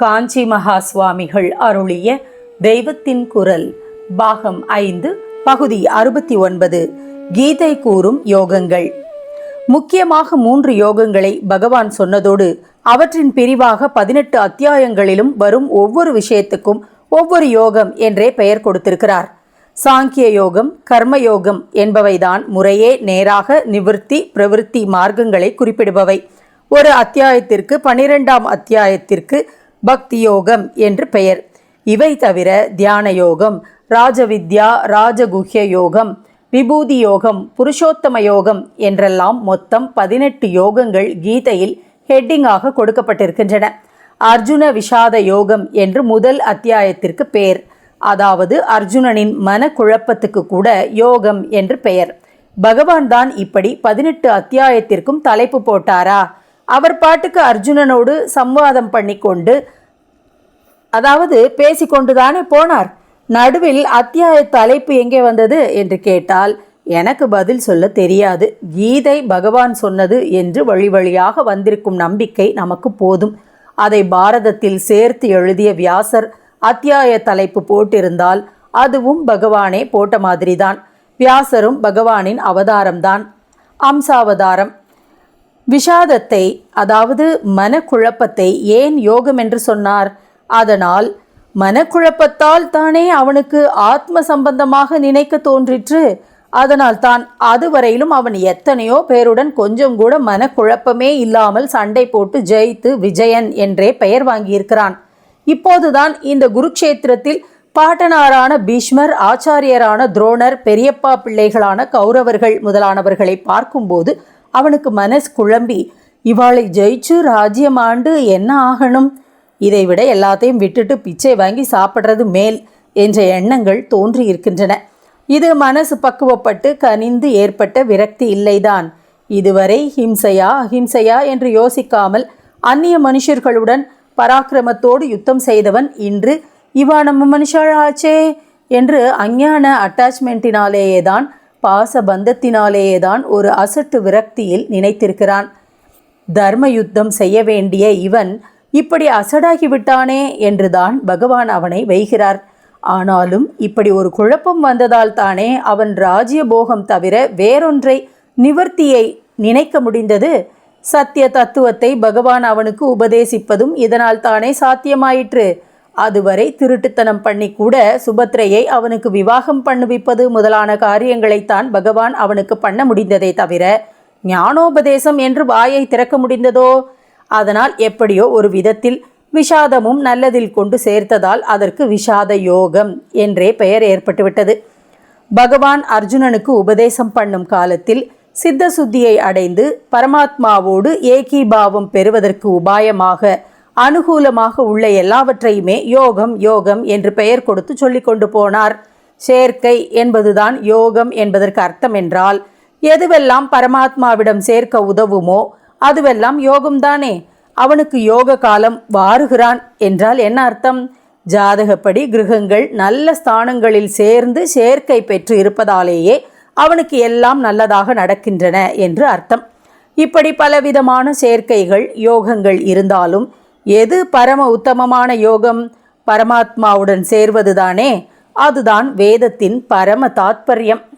காஞ்சி மகா சுவாமிகள் அருளிய தெய்வத்தின் குரல் பாகம் ஐந்து பகுதி அறுபத்தி ஒன்பது கீதை கூறும் யோகங்கள். முக்கியமாக மூன்று யோகங்களை பகவான் சொன்னதோடு அவற்றின் பிரிவாக பதினெட்டு அத்தியாயங்களிலும் வரும் ஒவ்வொரு விஷயத்துக்கும் ஒவ்வொரு யோகம் என்றே பெயர் கொடுத்திருக்கிறார். சாங்கிய யோகம் கர்ம யோகம் என்பவைதான் முறையே நேராக நிவிருத்தி பிரவிற்த்தி மார்க்கங்களை குறிப்பிடுபவை. ஒரு அத்தியாயத்திற்கு பனிரெண்டாம் அத்தியாயத்திற்கு பக்தி யோகம் என்று பெயர். இவை தவிர தியான யோகம் ராஜவித்யா ராஜகுஹ்ய யோகம் விபூதி யோகம் புருஷோத்தம யோகம் என்றெல்லாம் மொத்தம் பதினெட்டு யோகங்கள் கீதையில் ஹெட்டிங்காக கொடுக்கப்பட்டிருக்கின்றன. அர்ஜுன விஷாத யோகம் என்று முதல் அத்தியாயத்திற்கு பெயர் அதாவது அர்ஜுனனின் மனக்குழப்பத்துக்கு கூட யோகம் என்று பெயர். பகவான் தான் இப்படி பதினெட்டு அத்தியாயத்திற்கும் தலைப்பு போட்டாரா? அவர் பாட்டுக்கு அர்ஜுனனோடு சம்வாதம் பண்ணிக்கொண்டு அதாவது பேசிக்கொண்டுதானே போனார். நடுவில் அத்தியாய தலைப்பு எங்கே வந்தது என்று கேட்டால் எனக்கு பதில் சொல்ல தெரியாது. கீதை பகவான் சொன்னது என்று வழி வழியாக வந்திருக்கும் நம்பிக்கை நமக்கு போதும். அதை பாரதத்தில் சேர்த்து எழுதிய வியாசர் அத்தியாய தலைப்பு போட்டிருந்தால் அதுவும் பகவானே போட்ட மாதிரிதான். வியாசரும் பகவானின் அவதாரம்தான். அம்சாவதாரம். விஷாதத்தை அதாவது மனக்குழப்பத்தை ஏன் யோகம் என்று சொன்னார்? அதனால் மனக்குழப்பத்தால் தானே அவனுக்கு ஆத்ம சம்பந்தமாக நினைக்க தோன்றிற்று. அதனால் தான் அதுவரையிலும் அவன் எத்தனையோ பேருடன் கொஞ்சம் கூட மனக்குழப்பமே இல்லாமல் சண்டை போட்டு ஜெயித்து விஜயன் என்றே பெயர் வாங்கியிருக்கிறான். இப்போதுதான் இந்த குருக்ஷேத்திரத்தில் பாட்டனாரான பீஷ்மர் ஆச்சாரியரான துரோணர் பெரியப்பா பிள்ளைகளான கௌரவர்கள் முதலானவர்களை பார்க்கும்போது அவனுக்கு மனசு குழம்பி இவாளை ஜெயிச்சு ராஜ்யமாண்டு என்ன ஆகணும்? இதை விட எல்லாத்தையும் விட்டுட்டு பிச்சை வாங்கி சாப்பிட்றது மேல் என்ற எண்ணங்கள் தோன்றி இருக்கின்றன. இது மனசு பக்குவப்பட்டு கனிந்து ஏற்பட்ட விரக்தி இல்லைதான். இதுவரை ஹிம்சையா அஹிம்சையா என்று யோசிக்காமல் அந்நிய மனுஷர்களுடன் பராக்கிரமத்தோடு யுத்தம் செய்தவன் இன்று இவா நம்ம மனுஷாளாச்சே என்று அஞ்ஞான அட்டாச்மெண்ட்டினாலேயே தான் பாச பந்தத்தினாலேயே தான் ஒரு அசட்டு விரக்தியில் நினைத்திருக்கிறான். தர்ம யுத்தம் செய்ய வேண்டிய இவன் இப்படி அசடாகி விட்டானே என்றுதான் பகவான் அவனை வைகிறார் ஆனாலும் இப்படி ஒரு குழப்பம் வந்ததால் தானே அவன் ராஜ்ய போகம் தவிர வேறொன்றை நிவர்த்தியை நினைக்க முடிந்தது. சத்திய தத்துவத்தை பகவான் அவனுக்கு உபதேசிப்பதும் இதனால் தானே சாத்தியமாயிற்று. அதுவரை திருட்டுத்தனம் பண்ணி கூட சுபத்ரையை அவனுக்கு விவாகம் பண்ணுவிப்பது முதலான காரியங்களைத்தான் பகவான் அவனுக்கு பண்ண முடிந்ததே தவிர ஞானோபதேசம் என்று வாயை திறக்க முடிந்ததோ? அதனால் எப்படியோ ஒரு விதத்தில் விஷாதமும் நல்லதில் கொண்டு சேர்த்ததால் அதற்கு விஷாத யோகம் என்றே பெயர் ஏற்பட்டுவிட்டது. பகவான் அர்ஜுனனுக்கு உபதேசம் பண்ணும் காலத்தில் சித்த சுத்தியை அடைந்து பரமாத்மாவோடு ஏகீபாவம் பெறுவதற்கு உபாயமாக அனுகூலமாக உள்ள எல்லாவற்றையுமே யோகம் யோகம் என்று பெயர் கொடுத்து சொல்லி கொண்டு போனார். சேர்க்கை என்பதுதான் யோகம் என்பதற்கு அர்த்தம் என்றால் எதுவெல்லாம் பரமாத்மாவிடம் சேர்க்க உதவுமோ அதுவெல்லாம் யோகம்தானே. அவனுக்கு யோக காலம் வாருகிறான் என்றால் என்ன அர்த்தம்? ஜாதகப்படி கிரகங்கள் நல்ல ஸ்தானங்களில் சேர்ந்து சேர்க்கை பெற்று இருப்பதாலேயே அவனுக்கு எல்லாம் நல்லதாக நடக்கின்றன என்று அர்த்தம். இப்படி பலவிதமான சேர்க்கைகள் யோகங்கள் இருந்தாலும் எது பரம உத்தமமான யோகம்? பரமாத்மாவுடன் சேர்வதுதானே. அதுதான் வேதத்தின் பரம தாத்பரியம்.